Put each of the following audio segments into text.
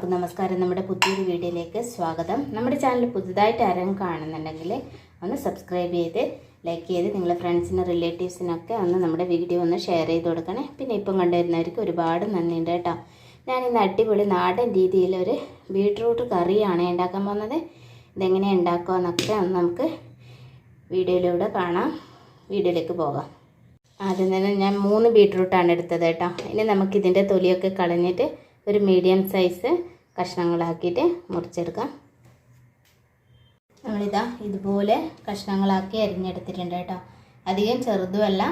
എല്ലാവർക്കും നമസ്കാരം. നമ്മുടെ പുതിയൊരു വീഡിയോയിലേക്ക് സ്വാഗതം. നമ്മുടെ ചാനൽ പുതുതായിട്ട് ആരെങ്കിലും കാണുന്നുണ്ടെങ്കിൽ ഒന്ന് സബ്സ്ക്രൈബ് ചെയ്ത് ലൈക്ക് ചെയ്ത് നിങ്ങളെ ഫ്രണ്ട്സിനും റിലേറ്റീവ്സിനൊക്കെ ഒന്ന് നമ്മുടെ വീഡിയോ ഒന്ന് ഷെയർ ചെയ്ത് കൊടുക്കണേ. പിന്നെ ഇപ്പം കണ്ടുവരുന്നവർക്ക് ഒരുപാട് നന്ദിയുണ്ട് കേട്ടോ. ഞാൻ ഇന്ന് അടിപൊളി നാടൻ രീതിയിലൊരു ബീട്രൂട്ട് കറിയാണ് ഉണ്ടാക്കാൻ പോകുന്നത്. ഇതെങ്ങനെ ഉണ്ടാക്കുക എന്നൊക്കെ ഒന്ന് നമുക്ക് വീഡിയോയിലൂടെ കാണാം. വീഡിയോയിലേക്ക് പോകാം. ആദ്യം തന്നെ ഞാൻ മൂന്ന് ബീട്രൂട്ടാണ് എടുത്തത് കേട്ടോ. ഇനി നമുക്കിതിന്റെ തൊലിയൊക്കെ കളഞ്ഞിട്ട് ഒരു മീഡിയം സൈസ് കഷ്ണങ്ങളാക്കിയിട്ട് മുറിച്ചെടുക്കാം. നമ്മളിതാ ഇതുപോലെ കഷ്ണങ്ങളാക്കി അരിഞ്ഞെടുത്തിട്ടുണ്ട് കേട്ടോ. അധികം ചെറുതുമല്ല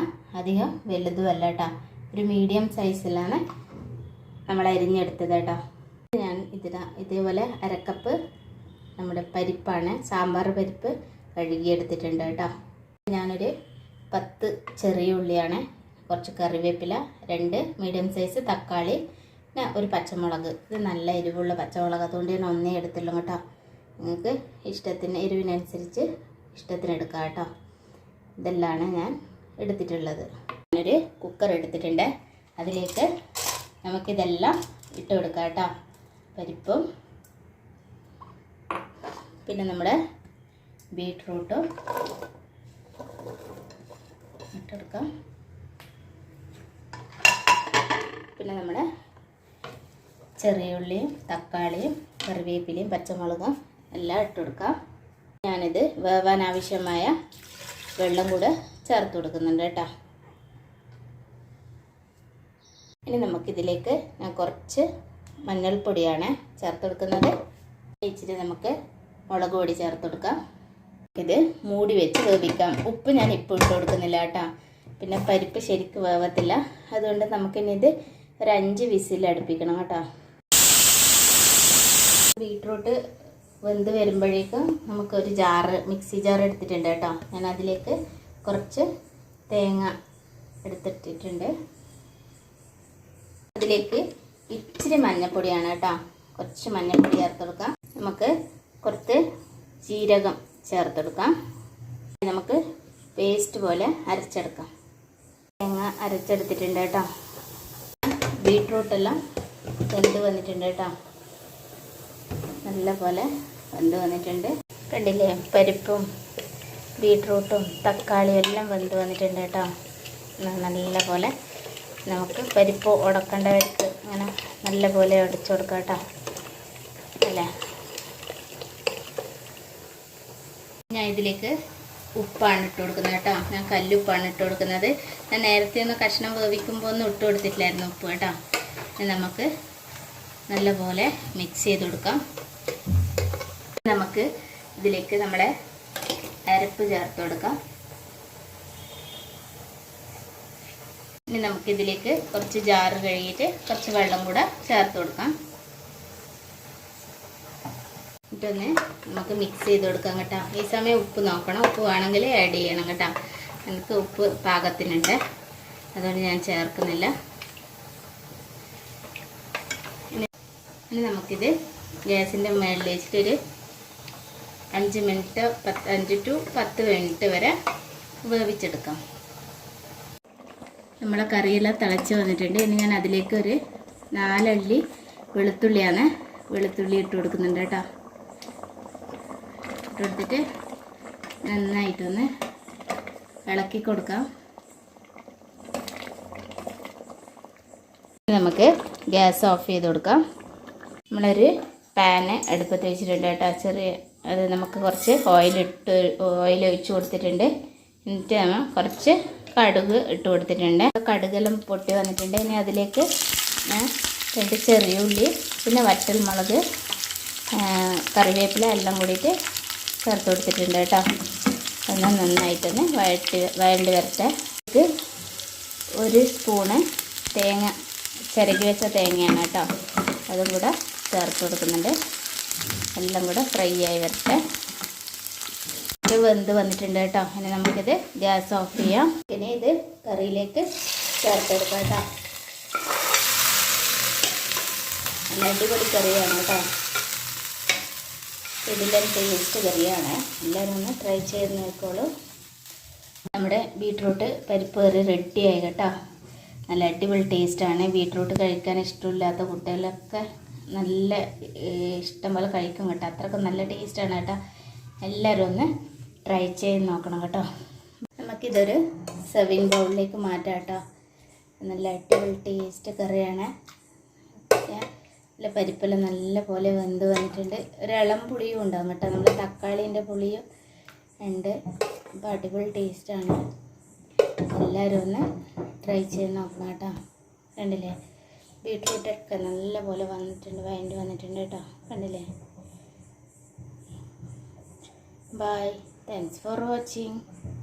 അധികം വലുതുമല്ല കേട്ടോ. ഒരു മീഡിയം സൈസിലാണ് നമ്മൾ അരിഞ്ഞെടുത്തത് കേട്ടോ. ഞാൻ ഇതിനാ ഇതേപോലെ അരക്കപ്പ് നമ്മുടെ പരിപ്പാണ് സാമ്പാർ പരിപ്പ് കഴുകിയെടുത്തിട്ടുണ്ട് കേട്ടോ. ഞാനൊരു പത്ത് ചെറിയ ഉള്ളിയാണ് കുറച്ച് കറിവേപ്പില രണ്ട് മീഡിയം സൈസ് തക്കാളി പിന്നെ ഒരു പച്ചമുളക്. ഇത് നല്ല എരിവുള്ള പച്ചമുളക്. അതുകൊണ്ട് ഞാൻ ഒന്നേ എടുത്തുള്ളൂ കേട്ടോ. നിങ്ങൾക്ക് ഇഷ്ടത്തിന് എരിവിനനുസരിച്ച് ഇഷ്ടത്തിന് എടുക്കാം കേട്ടോ. ഇതെല്ലാമാണ് ഞാൻ എടുത്തിട്ടുള്ളത്. ഞാനൊരു കുക്കർ എടുത്തിട്ടുണ്ട്. അതിലേക്ക് നമുക്കിതെല്ലാം ഇട്ട് കൊടുക്കാം കേട്ടോ. പരിപ്പും പിന്നെ നമ്മുടെ ബീട്രൂട്ടും ഇട്ടെടുക്കാം പിന്നെ നമ്മുടെ ചെറിയ ഉള്ളിയും തക്കാളിയും കറിവേപ്പിലയും പച്ചമുളകും എല്ലാം ഇട്ട് കൊടുക്കാം. ഞാനിത് വേവാൻ ആവശ്യമായ വെള്ളം കൂടെ ചേർത്ത് കൊടുക്കുന്നുണ്ട് കേട്ടോ. ഇനി നമുക്കിതിലേക്ക് ഞാൻ കുറച്ച് മഞ്ഞൾപ്പൊടിയാണ് ചേർത്ത് കൊടുക്കുന്നത്. ഇച്ചിരി നമുക്ക് മുളക് പൊടി ചേർത്ത് കൊടുക്കാം. ഇത് മൂടി വെച്ച് വേവിക്കാം. ഉപ്പ് ഞാൻ ഇപ്പോൾ ഇട്ട് കൊടുക്കുന്നില്ല കേട്ടോ. പിന്നെ പരിപ്പ് ശരിക്ക് വേവത്തില്ല. അതുകൊണ്ട് നമുക്കിനി ഇത് ഒരു അഞ്ച് വിസിൽ അടുപ്പിക്കണം കേട്ടോ. ബീട്രൂട്ട് വെന്ത് വരുമ്പോഴേക്കും നമുക്കൊരു ജാറ് മിക്സി ജാർ എടുത്തിട്ടുണ്ട് കേട്ടോ. ഞാൻ അതിലേക്ക് കുറച്ച് തേങ്ങ എടുത്തിട്ടിട്ടുണ്ട്. അതിലേക്ക് ഇച്ചിരി മഞ്ഞൾപ്പൊടിയാണ് കേട്ടോ. കുറച്ച് മഞ്ഞൾപ്പൊടി ചേർത്തെടുക്കാം നമുക്ക് കുറച്ച് ജീരകം ചേർത്തെടുക്കാം നമുക്ക് പേസ്റ്റ് പോലെ അരച്ചെടുക്കാം. തേങ്ങ അരച്ചെടുത്തിട്ടുണ്ട് കേട്ടോ. ബീട്രൂട്ടെല്ലാം വെന്ത് വന്നിട്ടുണ്ട് കേട്ടോ. നല്ല പോലെ വെന്ത് വന്നിട്ടുണ്ട്. കണ്ടില്ലേ? പരിപ്പും ബീട്രൂട്ടും തക്കാളിയും എല്ലാം വെന്ത് വന്നിട്ടുണ്ട് കേട്ടോ. നല്ല പോലെ നമുക്ക് പരിപ്പ് ഉടക്കേണ്ടവർക്ക് അങ്ങനെ നല്ല പോലെ ഉടച്ചു കൊടുക്കാം കേട്ടോ. അല്ലേ? ഞാൻ ഇതിലേക്ക് ഉപ്പാണ് ഇട്ട് കൊടുക്കുന്നത് കേട്ടോ. ഞാൻ കല്ലുപ്പാണ് ഇട്ട് കൊടുക്കുന്നത്. ഞാൻ നേരത്തെ ഒന്ന് കഷ്ണം വേവിക്കുമ്പോൾ ഒന്നും ഇട്ട് കൊടുത്തിട്ടില്ലായിരുന്നു ഉപ്പ് കേട്ടോ. നമുക്ക് നല്ലപോലെ മിക്സ് ചെയ്ത് കൊടുക്കാം. നമുക്ക് ഇതിലേക്ക് നമ്മുടെ അരപ്പ് ചേർത്ത് കൊടുക്കാം. ഇനി നമുക്ക് ഇതിലേക്ക് കുറച്ച് ജാറ് കഴുകിയിട്ട് കുറച്ച് വെള്ളം കൂടെ ചേർത്ത് കൊടുക്കാം. എന്നിട്ടൊന്ന് നമുക്ക് മിക്സ് ചെയ്ത് കൊടുക്കാം കേട്ടോ. ഈ സമയം ഉപ്പ് നോക്കണം. ഉപ്പ് വേണമെങ്കിൽ ആഡ് ചെയ്യണം കേട്ടോ. എനിക്ക് ഉപ്പ് പാകത്തിനുണ്ട്. അതുകൊണ്ട് ഞാൻ ചേർക്കുന്നില്ല. ഇനി നമുക്കിത് ഗ്യാസിന്റെ മുകളിൽ വെച്ചിട്ടൊരു അഞ്ച് മിനിറ്റ് പത്ത് അഞ്ച് ടു പത്ത് മിനിറ്റ് വരെ വേവിച്ചെടുക്കാം. നമ്മളെ കറിയെല്ലാം തിളച്ച് വന്നിട്ടുണ്ട്. ഇനി ഞാൻ അതിലേക്ക് ഒരു നാലള്ളി വെളുത്തുള്ളിയാണ് വെളുത്തുള്ളി ഇട്ട് കൊടുക്കുന്നുണ്ട് കേട്ടോ. ഇട്ടെടുത്തിട്ട് നന്നായിട്ടൊന്ന് ഇളക്കി കൊടുക്കാം. നമുക്ക് ഗ്യാസ് ഓഫ് ചെയ്ത് കൊടുക്കാം. നമ്മളൊരു പാന് അടുപ്പത്ത് വെച്ചിട്ടുണ്ട് കേട്ടോ. ചെറിയ അത് നമുക്ക് കുറച്ച് ഓയിലിട്ട് ഓയിൽ ഒഴിച്ച് കൊടുത്തിട്ടുണ്ട്. എന്നിട്ട് നമ്മൾ കുറച്ച് കടുക് ഇട്ട് കൊടുത്തിട്ടുണ്ട്. കടുകെല്ലാം പൊട്ടി വന്നിട്ടുണ്ട്. ഇനി അതിലേക്ക് രണ്ട് ചെറിയ ഉള്ളി പിന്നെ വറ്റൽമുളക് കറിവേപ്പില എല്ലാം കൂടിയിട്ട് ചേർത്ത് കൊടുത്തിട്ടുണ്ട് കേട്ടോ. എന്നാൽ നന്നായിട്ടൊന്ന് വഴട്ടി വഴണ്ടി വരട്ടെ. ഒരു സ്പൂണ് തേങ്ങ ചിരകി വെച്ച തേങ്ങയാണ് കേട്ടോ. അതും കൂടെ ചേർത്ത് കൊടുക്കുന്നുണ്ട്. എല്ലാം കൂടെ ഫ്രൈ ആയി വരട്ടെ. ഇത് വെന്ത് വന്നിട്ടുണ്ട് കേട്ടോ. ഇനി നമുക്കിത് ഗ്യാസ് ഓഫ് ചെയ്യാം. ഇനി ഇത് കറിയിലേക്ക് ചേർത്തെടുക്കാം കേട്ടോ. നല്ല അടിപൊളി കറിയാണ് കേട്ടോ. ഇതിന്റെ ടേസ്റ്റ് കറിയാണ്. എല്ലാവരും ഒന്ന് ട്രൈ ചെയ്ത് നോക്കോളൂ നമ്മുടെ ബീട്രൂട്ട് പരിപ്പ് കറി റെഡിയായി കേട്ടോ. നല്ല അടിപൊളി ടേസ്റ്റാണ് ബീട്രൂട്ട് കഴിക്കാൻ ഇഷ്ടമില്ലാത്ത കുട്ടികളൊക്കെ നല്ല ഇഷ്ടം പോലെ കഴിക്കും കേട്ടോ. അത്രയ്ക്ക് നല്ല ടേസ്റ്റാണ് കേട്ടോ. എല്ലാവരും ഒന്ന് ട്രൈ ചെയ്ത് നോക്കണം കേട്ടോ. നമുക്കിതൊരു സെർവിങ് ബൗളിലേക്ക് മാറ്റാം കേട്ടോ. നല്ല അടിപൊളി ടേസ്റ്റ് കറിയാണ്. നല്ല പരിപ്പെല്ലാം നല്ല പോലെ വെന്ത് വന്നിട്ടുണ്ട്. ഒരു ഇളം പുളിയും ഉണ്ടാകും കേട്ടോ. നമ്മൾ തക്കാളീന്റെ പുളിയും ഉണ്ട്. അപ്പോൾ അടിപൊളി ടേസ്റ്റാണ് എല്ലാവരും ഒന്ന് ട്രൈ ചെയ്ത് നോക്കണം കേട്ടോ. കണ്ടില്ലേ? ബീട്രൂട്ടൊക്കെ നല്ല പോലെ വന്നിട്ടുണ്ട് വഴണ്ടി വന്നിട്ടുണ്ട് കേട്ടോ. കണ്ടില്ലേ? Bye thanks for watching